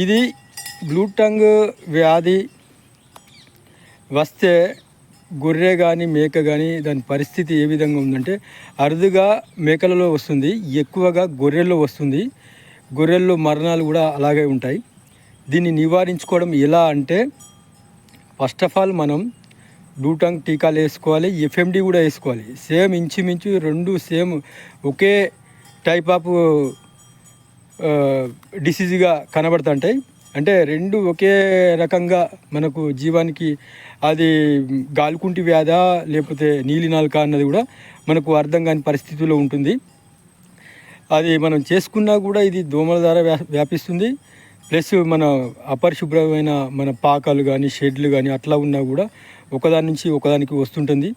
ఇది గ్లూటంగ్ వ్యాధి వస్తే గొర్రె కానీ మేక కానీ దాని పరిస్థితి ఏ విధంగా ఉందంటే అరుదుగా మేకలలో వస్తుంది ఎక్కువగా గొర్రెల్లో వస్తుంది. గొర్రెల్లో మరణాలు కూడా అలాగే ఉంటాయి. దీన్ని నివారించుకోవడం ఎలా అంటే ఫస్ట్ ఆఫ్ ఆల్ మనం బ్లూటంగ్ టీకాలు వేసుకోవాలి ఎఫ్ఎండి కూడా వేసుకోవాలి. సేమ్ ఇంచుమించు రెండు సేమ్ ఒకే టైప్ ఆఫ్ డిసీజ్గా కనబడుతుంటాయి. అంటే రెండు ఒకే రకంగా మనకు జీవానికి అది గాలికుంటి వ్యాధ లేకపోతే నీలినాలుక అన్నది కూడా మనకు అర్థం కాని పరిస్థితిలో ఉంటుంది. అది మనం చేసుకున్నా కూడా ఇది దోమల ద్వారా వ్యా- వ్యాపిస్తుంది. ప్లస్ మన అపరిశుభ్రమైన మన పాకాలు కానీ షెడ్లు కానీ అట్లా ఉన్నా కూడా ఒకదాని నుంచి ఒకదానికి వస్తుంటుంది.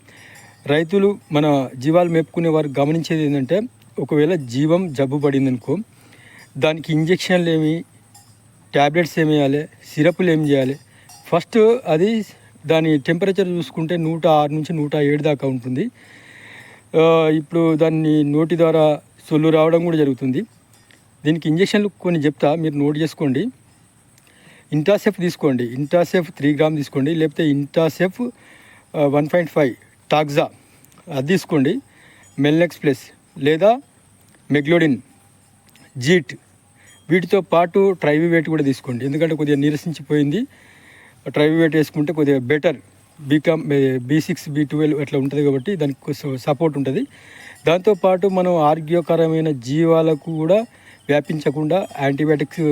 రైతులు మన జీవాలు మేపుకునే వారు గమనించేది ఏంటంటే ఒకవేళ జీవం జబ్బు పడింది అనుకో దానికి ఇంజక్షన్లు ఏమి ట్యాబ్లెట్స్ ఏమి వేయాలి సిరప్లు ఏం చేయాలి. ఫస్ట్ అది దాని టెంపరేచర్ చూసుకుంటే నూట ఆరు నుంచి నూట ఏడు దాకా ఉంటుంది. ఇప్పుడు దాన్ని నోటి ద్వారా సొల్లు రావడం కూడా జరుగుతుంది. దీనికి ఇంజక్షన్లు కొన్ని చెప్తా మీరు నోట్ చేసుకోండి. ఇంటాసెఫ్ తీసుకోండి. ఇంటాసెఫ్ త్రీ గ్రామ్ తీసుకోండి. లేకపోతే ఇంటాసెఫ్ వన్ పాయింట్ ఫైవ్ టాక్జా అది తీసుకోండి. మెల్నెక్స్ ప్లస్ లేదా మెగ్లోడిన్ జీట్. వీటితో పాటు ట్రైవివేట్ కూడా తీసుకోండి. ఎందుకంటే కొద్దిగా నీరసించిపోయింది. ట్రైవివేట్ వేసుకుంటే కొద్దిగా బెటర్. బీకామ్ బీ సిక్స్ బీ ట్వెల్వ్ అట్లా ఉంటుంది కాబట్టి దానికి సపోర్ట్ ఉంటుంది. దాంతోపాటు మనం ఆరోగ్యకరమైన జీవాలకు కూడా వ్యాపించకుండా యాంటీబయాటిక్స్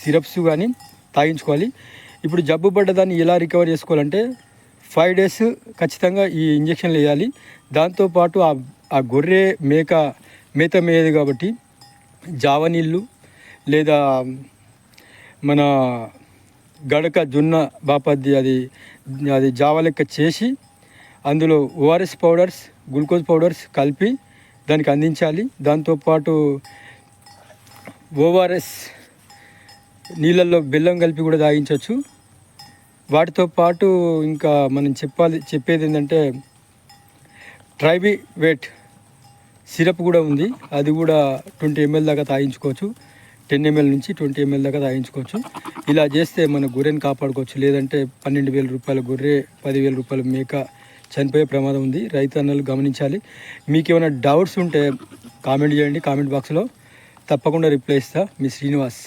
సిరప్స్ కానీ తాగించుకోవాలి. ఇప్పుడు జబ్బు పడ్డ దాన్ని ఎలా రికవర్ చేసుకోవాలంటే ఫైవ్ డేస్ ఖచ్చితంగా ఈ ఇంజక్షన్లు వేయాలి. దాంతోపాటు ఆ ఆ గొర్రె మేక మేత మేయదు కాబట్టి జావ నీళ్ళు లేదా మన గడక జొన్న బాపద్ది అది అది జావ లెక్క చేసి అందులో ఓఆర్ఎస్ పౌడర్స్ గ్లూకోజ్ పౌడర్స్ కలిపి దానికి అందించాలి. దాంతోపాటు ఓఆర్ఎస్ నీళ్ళల్లో బెల్లం కలిపి కూడా తాగించవచ్చు వాటితో పాటు ఇంకా మనం చెప్పాలి చెప్పేది ఏంటంటే ట్రైబీ వేట్ సిరప్ కూడా ఉంది. అది కూడా ట్వంటీ ఎంఎల్ దాకా తాగించుకోవచ్చు. టెన్ ఎంఎల్ నుంచి ట్వంటీ ఎంఎల్ దాకా తాగించుకోవచ్చు ఇలా చేస్తే మన గొర్రెని కాపాడుకోవచ్చు. లేదంటే పన్నెండు వేల రూపాయల గొర్రె పదివేల రూపాయల మేక చనిపోయే ప్రమాదం ఉంది. రైతు అన్నలు గమనించాలి. మీకు ఏమైనా డౌట్స్ ఉంటే కామెంట్ చేయండి. కామెంట్ బాక్స్లో తప్పకుండా రిప్లై ఇస్తా. మీ శ్రీనివాస్.